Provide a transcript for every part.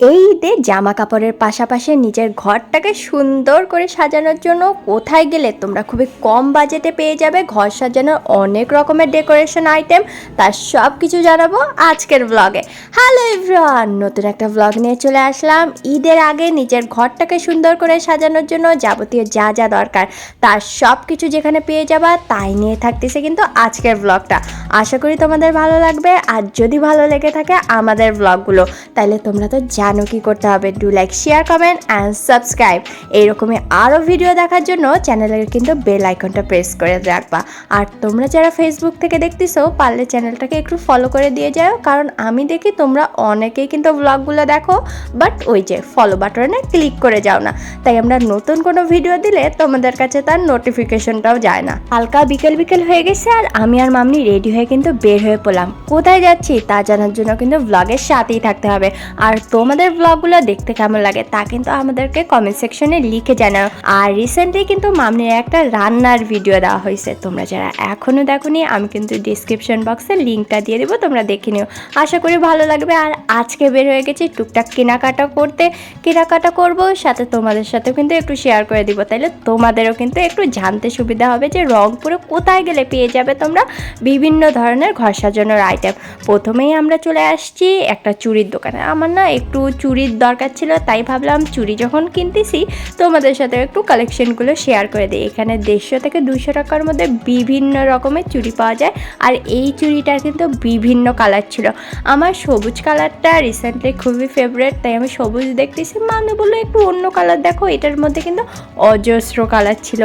এই ঈদে জামা কাপড়ের পাশাপাশি নিজের ঘরটাকে সুন্দর করে সাজানোর জন্য কোথায় গেলে তোমরা খুবই কম বাজেটে পেয়ে যাবে। ঘর সাজানোর অনেক রকমের ডেকোরেশন আইটেম, তার সব কিছু জানাব আজকের ব্লগে হ্যালো এভরিওয়ান, নতুন একটা ব্লগ নিয়ে চলে আসলাম। ঈদের আগে নিজের ঘরটাকে সুন্দর করে সাজানোর জন্য যাবতীয় যা যা দরকার, তার সব কিছু যেখানে পেয়ে যাবা তাই নিয়ে থাকতেছে কিন্তু আজকের ব্লগটা আশা করি তোমাদের ভালো লাগবে। আর যদি ভালো লেগে থাকে আমাদের ব্লগগুলো তাহলে তোমরা তো জানো কি করতে হবে? Do like share comment and subscribe এইরকমই আরও ভিডিও দেখার জন্য চ্যানেলের কিন্তু বেল আইকনটা প্রেস করে রাখবা। আর তোমরা যারা ফেসবুক থেকে দেখতেছো, পারলে চ্যানেলটাকে একটু ফলো করে দিয়ে যাও। কারণ আমি দেখি তোমরা অনেকেই কিন্তু ব্লগগুলো দেখো বাট ওই যে ফলো বাটনে ক্লিক করে যাও না। তাই আমরা নতুন কোনো ভিডিও দিলে তোমাদের কাছে তার নোটিফিকেশনটাও যায় না। হালকা বিকেল বিকেল হয়ে গেছে আর আমি আর মামনি রেডি হয়ে কিন্তু বের হয়ে পড়লাম। কোথায় যাচ্ছি তা জানার জন্য কিন্তু ব্লগের সাথেই থাকতে হবে। আর তোমাদের ব্লগগুলো দেখতে কেমন লাগে তা কিন্তু আমাদেরকে কমেন্ট সেকশনে লিখে জানাও। আর রিসেন্টলি কিন্তু মামনির একটা রান্নার ভিডিও দেওয়া হয়েছে। তোমরা যারা এখনও দেখোনি, আমি কিন্তু ডিসক্রিপশন বক্সে লিঙ্কটা দিয়ে দেবো, তোমরা দেখে নিও। আশা করি ভালো লাগবে। আর আজকে বের হয়ে গেছি টুকটাক কেনাকাটা করতে। কেনাকাটা করব, সাথে তোমাদের সাথেও কিন্তু একটু শেয়ার করে দিব। তাইলে তোমাদেরও কিন্তু একটু জানতে সুবিধা হবে যে রংপুরে কোথায় গেলে পেয়ে যাবে তোমরা বিভিন্ন ধরনের ঘর সাজানোর আইটেম প্রথমেই আমরা চলে আসছি একটা চুড়ির দোকানে। আমার না একটু চুড়ির দরকার ছিল, তাই ভাবলাম চুড়ি যখন কিনতেছি, তোমাদের সাথে একটু কালেকশনগুলো শেয়ার করে দিই। এখানে দেড়শো থেকে দুশো টাকার মধ্যে বিভিন্ন রকমের চুড়ি পাওয়া যায়, আর এই চুড়িটার কিন্তু বিভিন্ন কালার ছিল। আমার সবুজ কালারটা রিসেন্টলি খুবই ফেভারেট তাই আমি সবুজ দেখতেছি মানে বলল একটু অন্য কালার দেখো, এটার মধ্যে কিন্তু অজস্র কালার ছিল,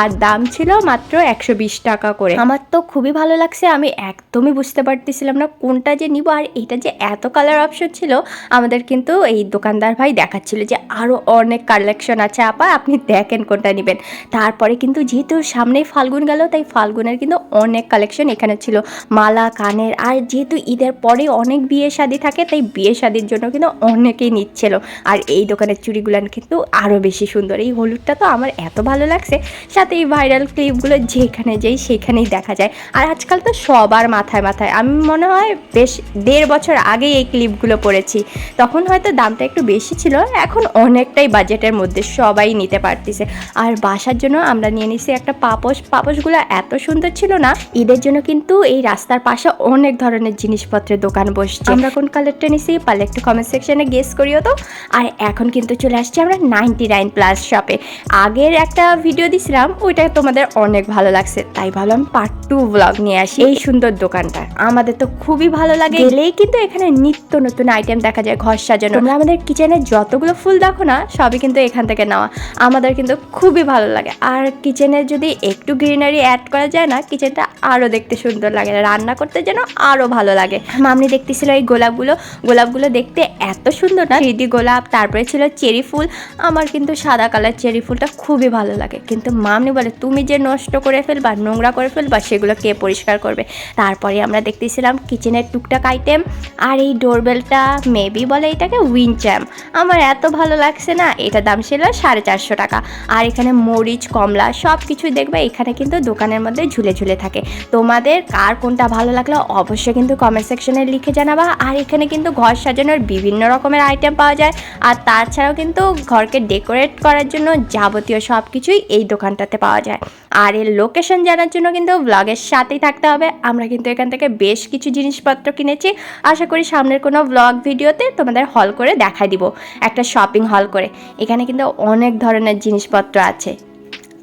আর দাম ছিল মাত্র একশো বিশ টাকা করে। আমার তো খুবই ভালো লাগছে, আমি একদমই বুঝতে পারতেছিলাম না কোনটা যে নিব, আর এটা যে এত কালার অপশন ছিল, আমাদের কিন্তু এই দোকানদার ভাই দেখাচ্ছিল যে আরও অনেক কালেকশন আছে, আপা, আপনি দেখেন কোনটা নেবেন। তারপরে কিন্তু যেহেতু সামনেই ফাল্গুন গেল, তাই ফাল্গুনের কিন্তু অনেক কালেকশন এখানে ছিল। মালা, কানের, আর যেহেতু ঈদের পরে অনেক বিয়ে শাদি থাকে, তাই বিয়ে শাদির জন্য কিন্তু অনেকেই নিচ্ছিল। আর এই দোকানের চুড়িগুলো কিন্তু আরও বেশি সুন্দর। এই হলুদটা তো আমার এত ভালো লাগছে। সাথে এই ভাইরাল ক্লিপগুলো যেখানে যাই, সেখানেই দেখা যায়। আর আজকাল তো সবার মাথায় মাথায়। আমি মনে হয় বেশ দেড় বছর আগে এই ক্লিপগুলো পরেছি তখন হয়তো দামটা একটু বেশি ছিল, এখন অনেকটাই বাজেটের মধ্যে সবাই নিতে পারতেছে। আর বাসার জন্য আমরা নিয়ে নিছি একটা পাপোশ। পাপোশগুলো এত সুন্দর ছিল না, ঈদের জন্য কিন্তু এই রাস্তার পাশে অনেক ধরনের জিনিসপত্রের দোকান বসছে। আমরা কোন কালারটা নিছি? পারলে একটু কমেন্ট সেকশনে গেস করিও তো। আর এখন কিন্তু চলে আসছি আমরা নাইনটি নাইন প্লাস শপে আগের একটা ভিডিও দিছিলাম, ওইটা তোমাদের অনেক ভালো লাগছে। তাই ভাবলাম পার্ট টু ব্লগ নিয়ে আসি। এই সুন্দর দোকানটা। আমাদের তো খুবই ভালো লাগে। গেলেই কিন্তু এখানে নিত্য নতুন আইটেম দেখা যায়, ঘর সাজানো। তোমরা আমাদের কিচেনে যতগুলো ফুল দেখো না, সবই কিন্তু এখান থেকে নেওয়া। আমাদের কিন্তু খুবই ভালো লাগে। আর কিচেনে যদি একটু গ্রিনারি অ্যাড করা যায় না, কিচেনটা আরও দেখতে সুন্দর লাগে রান্না করতে যেন আরও ভালো লাগে। মামনি দেখতেছিল এই গোলাপগুলো। গোলাপগুলো দেখতে এত সুন্দর না? থ্রিডি গোলাপ, তারপরে ছিল চেরি ফুল। আমার কিন্তু সাদা কালার চেরি ফুলটা খুবই ভালো লাগে। কিন্তু মামনি বলে, তুমি যে নষ্ট করে ফেলবা, নোংরা করে ফেলবা, সেগুলো কে পরিষ্কার করবে? তারপরে আমরা দেখতেছিলাম কিচেনের টুকটাক আইটেম আর এই ডোরবেলটা মেবি বলে এটাকে উইনচ্যাম আমার এত ভালো লাগছে না, এটা দাম ছিল সাড়ে চারশো টাকা। আর এখানে মরিচ, কমলা সব কিছুই দেখবে, এখানে কিন্তু দোকানের মধ্যে ঝুলে ঝুলে থাকে। তোমাদের কার কোনটা ভালো লাগল, অবশ্যই কিন্তু কমেন্ট সেকশনে লিখে জানাবা। আর এখানে কিন্তু ঘর সাজানোর বিভিন্ন রকমের আইটেম পাওয়া যায়। আর তাছাড়াও কিন্তু ঘরকে ডেকোরেট করার জন্য যাবতীয় সব কিছুই এই দোকানটাতে পাওয়া যায়। আর এর লোকেশন জানার জন্য কিন্তু ব্লগের সাথেই থাকতে হবে। আমরা কিন্তু এখান থেকে বেশ কিছু জিনিসপত্র কিনেছি। আশা করি সামনের কোনো ব্লগ ভিডিওতে তোমাদের হল করে দেখাই দিব একটা শপিং হল করে। এখানে কিন্তু অনেক ধরনের জিনিসপত্র আছে।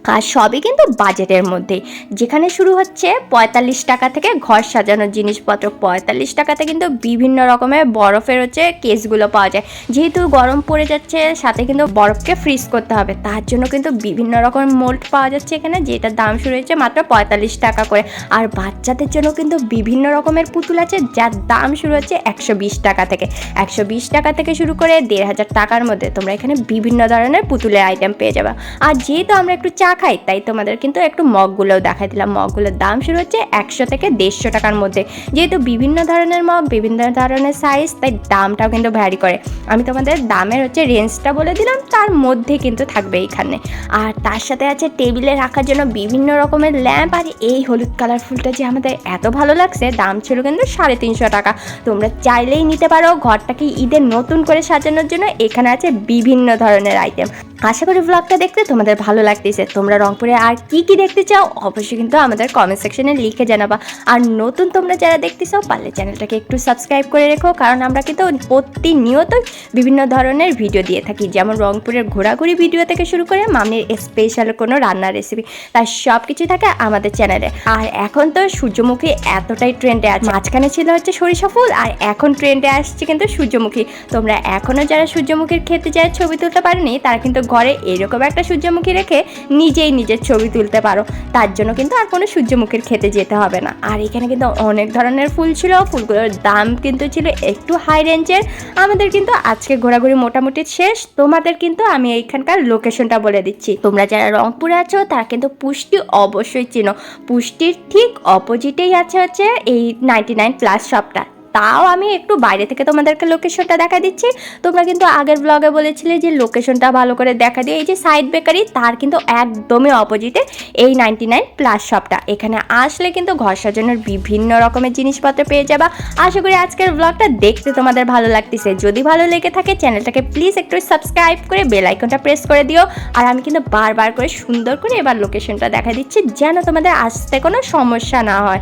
আর সবই কিন্তু বাজেটের মধ্যে। যেখানে শুরু হচ্ছে পঁয়তাল্লিশ টাকা থেকে ঘর সাজানোর জিনিসপত্র। পঁয়তাল্লিশ টাকাতে কিন্তু বিভিন্ন রকমের বরফের হচ্ছে কেসগুলো পাওয়া যায়। যেহেতু গরম পড়ে যাচ্ছে, সাথে কিন্তু বরফকে ফ্রিজ করতে হবে। তার জন্য কিন্তু বিভিন্ন রকম মোল্ড পাওয়া যাচ্ছে এখানে যেটার দাম শুরু হয়েছে মাত্র পঁয়তাল্লিশ টাকা করে। আর বাচ্চাদের জন্য কিন্তু বিভিন্ন রকমের পুতুল আছে, যার দাম শুরু হচ্ছে একশো বিশ টাকা থেকে। একশো বিশ টাকা থেকে শুরু করে দেড় হাজার টাকার মধ্যে তোমরা এখানে বিভিন্ন ধরনের পুতুলের আইটেম পেয়ে যাবে। আর যেহেতু আমরা একটু চা রাখাই তাই তোমাদের কিন্তু একটু মগগুলোও দেখাই দিলাম। মগগুলোর দাম শুরু হচ্ছে একশো থেকে দেড়শো টাকার মধ্যে। যেহেতু বিভিন্ন ধরনের মগ, বিভিন্ন ধরনের সাইজ তাই দামটাও কিন্তু ভ্যারি করে। আমি তোমাদের দামের হচ্ছে রেঞ্জটা বলে দিলাম, তার মধ্যে কিন্তু থাকবে এইখানে আর তার সাথে আছে টেবিলে রাখার জন্য বিভিন্ন রকমের ল্যাম্প, আর এই হলুদ কালার ফুলটা যে আমাদের এত ভালো লাগছে, দাম ছিল কিন্তু সাড়ে তিনশো টাকা। তোমরা চাইলেই নিতে পারো, ঘরটাকে ঈদের নতুন করে সাজানোর জন্য এখানে আছে বিভিন্ন ধরনের আইটেম আশা করি ব্লগটা দেখতে তোমাদের ভালো লাগতেছে। তোমরা রংপুরে আর কি কি দেখতে চাও, অবশ্যই কিন্তু আমাদের কমেন্ট সেকশনে লিখে জানাবা। আর নতুন তোমরা যারা দেখতে চাও, পারলে চ্যানেলটাকে একটু সাবস্ক্রাইব করে রেখো, কারণ আমরা কিন্তু প্রতিনিয়তই বিভিন্ন ধরনের ভিডিও দিয়ে থাকি। যেমন রংপুরের ঘোরাঘুরি ভিডিও থেকে শুরু করে মামির স্পেশাল কোনো রান্নার রেসিপি তার সব কিছু থাকে আমাদের চ্যানেলে আর এখন তো সূর্যমুখী এতটাই ট্রেন্ডে আছে। মাঝখানে ছিল হচ্ছে সরিষা ফুল, আর এখন ট্রেন্ডে আসছে কিন্তু সূর্যমুখী। তোমরা এখনও যারা সূর্যমুখীর খেতে যায় ছবি তুলতে পারেনি, তারা কিন্তু ঘরে এরকম একটা সূর্যমুখী রেখে নিজেই নিজের ছবি তুলতে পারো। তার জন্য কিন্তু আর কোনো সূর্যমুখীর খেতে যেতে হবে না। আর এখানে কিন্তু অনেক ধরনের ফুল ছিল। ফুলগুলোর দাম কিন্তু ছিল একটু হাই রেঞ্জের আমাদের কিন্তু আজকে ঘোরাঘুরি মোটামুটি শেষ। তোমাদের কিন্তু আমি এইখানকার লোকেশনটা বলে দিচ্ছি। তোমরা যারা রংপুরে আছো, তারা কিন্তু পুষ্টি অবশ্যই চিনো। পুষ্টির ঠিক অপোজিটেই আছে হচ্ছে এই নাইনটি নাইন প্লাস শপটা তাও আমি একটু বাইরে থেকে তোমাদেরকে লোকেশনটা দেখা দিচ্ছি। তোমরা কিন্তু আগের ব্লগে বলেছিলে যে লোকেশনটা ভালো করে দেখা দিয়ে এই যে সাইড বেকারি তার কিন্তু একদমই অপোজিটে এই নাইনটি নাইন প্লাস শপটা এখানে আসলে কিন্তু ঘর সাজানোর বিভিন্ন রকমের জিনিসপত্র পেয়ে যাবা। আশা করি আজকের ব্লগটা দেখতে তোমাদের ভালো লাগতেছে। যদি ভালো লেগে থাকে চ্যানেলটাকে প্লিজ একটু সাবস্ক্রাইব করে বেল আইকনটা প্রেস করে দিও। আর আমি কিন্তু বারবার করে সুন্দর করে এবার লোকেশনটা দেখা দিচ্ছি, যেন তোমাদের আসতে কোনো সমস্যা না হয়।